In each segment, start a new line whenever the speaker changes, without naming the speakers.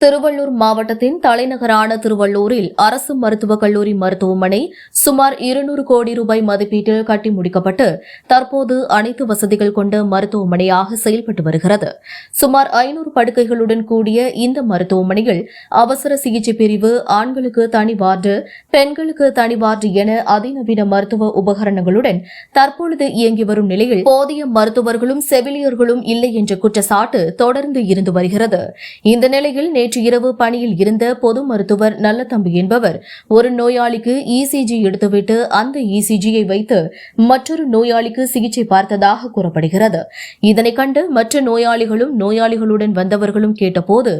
திருவள்ளூர் மாவட்டத்தின் தலைநகரான திருவள்ளூரில் அரசு மருத்துவக் கல்லூரி மருத்துவமனை சுமார் இருநூறு கோடி ரூபாய் மதிப்பீட்டில் கட்டி முடிக்கப்பட்டு தற்போது அனைத்து வசதிகள் கொண்ட மருத்துவமனையாக செயல்பட்டு வருகிறது. சுமார் ஐநூறு படுக்கைகளுடன் கூடிய இந்த மருத்துவமனையில் அவசர சிகிச்சை பிரிவு ஆண்களுக்கு தனி வார்டு பெண்களுக்கு தனி வார்டு என அதிநவீன மருத்துவ உபகரணங்களுடன் தற்பொழுது இயங்கி வரும் நிலையில் போதிய மருத்துவர்களும் செவிலியர்களும் இல்லை என்ற குற்றச்சாட்டு தொடர்ந்து இருந்து வருகிறது. இந்த நிலையில் நேற்று இரவு பணியில் இருந்த பொது மருத்துவர் நல்லதம்பி என்பவர் ஒரு நோயாளிக்கு இசிஜி எடுத்துவிட்டு அந்த இசிஜியை வைத்து மற்றொரு நோயாளிக்கு சிகிச்சை பார்த்ததாக கூறப்படுகிறது. இதனை கண்டு மற்ற நோயாளிகளும் நோயாளிகளுடன் வந்தவர்களும் கேட்டபோது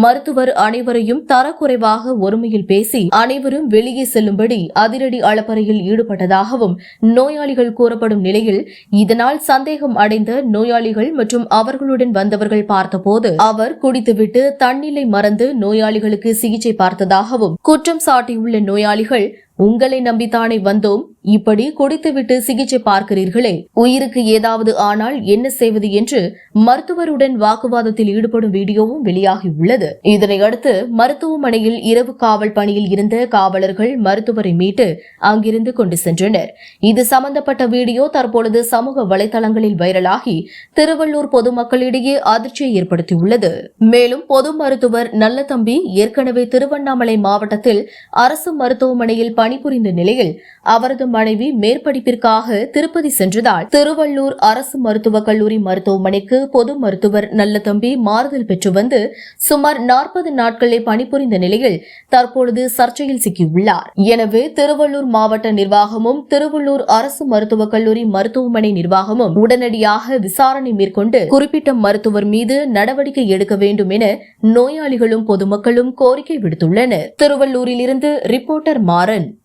மருத்துவர் அனைவரையும் தரக்குறைவாக ஒருமையில் பேசி அனைவரும் வெளியே செல்லும்படி அதிரடி அளப்பறையில் ஈடுபட்டதாகவும் நோயாளிகள் கூறப்படும் நிலையில் இதனால் சந்தேகம் அடைந்த நோயாளிகள் மற்றும் அவர்களுடன் வந்தவர்கள் பார்த்தபோது அவர் குடித்துவிட்டு தன்னிலை மறந்து நோயாளிகளுக்கு சிகிச்சை பார்த்ததாகவும் குற்றம் சாட்டியுள்ள நோயாளிகள் உங்களை நம்பித்தானே வந்தோம். இப்படி குடித்துவிட்டு சிகிச்சை பார்க்கிறீர்களே. உயிருக்கு ஏதாவது ஆனால் என்ன செய்வது என்று மருத்துவருடன் வாக்குவாதத்தில் ஈடுபடும் வீடியோவும் வெளியாகியுள்ளது இதனையடுத்து மருத்துவமனையில் இரவு காவல் பணியில் இருந்த காவலர்கள் மருத்துவரை மீட்டு அங்கிருந்து கொண்டு சென்றனர். இது சம்பந்தப்பட்ட வீடியோ தற்பொழுது சமூக வலைதளங்களில் வைரலாகி திருவள்ளூர் பொதுமக்களிடையே அதிர்ச்சியை ஏற்படுத்தியுள்ளது. மேலும் பொது மருத்துவர் நல்லதம்பி ஏற்கனவே திருவண்ணாமலை மாவட்டத்தில் அரசு மருத்துவமனையில் பணி பணிபுரிந்த நிலையில் அவரது மனைவி மேற்படிப்பிற்காக திருப்பதி சென்றதால் திருவள்ளூர் அரசு மருத்துவக் கல்லூரி மருத்துவமனைக்கு பொது மருத்துவர் நல்லதம்பி மாறுதல் பெற்று வந்து சுமார் நாற்பது நாட்களே பணிபுரிந்த நிலையில் தற்பொழுது சர்ச்சையில் சிக்கியுள்ளார். எனவே திருவள்ளூர் மாவட்ட நிர்வாகமும் திருவள்ளூர் அரசு மருத்துவக் கல்லூரி மருத்துவமனை நிர்வாகமும் உடனடியாக விசாரணை மேற்கொண்டு குறிப்பிட்ட மருத்துவர் மீது நடவடிக்கை எடுக்க வேண்டும் என நோயாளிகளும் பொதுமக்களும் கோரிக்கை விடுத்துள்ளனர். திருவள்ளூரிலிருந்து ரிப்போர்ட்டர் மாறன்.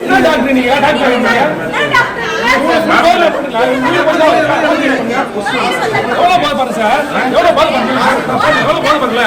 என்ன டாக்டர் நீங்க டாக்டர் நீங்க எவ்வளவு பால் பண்ண சார் எவ்வளவு பால் பண்ணல எவ்வளவு பால் பண்ணல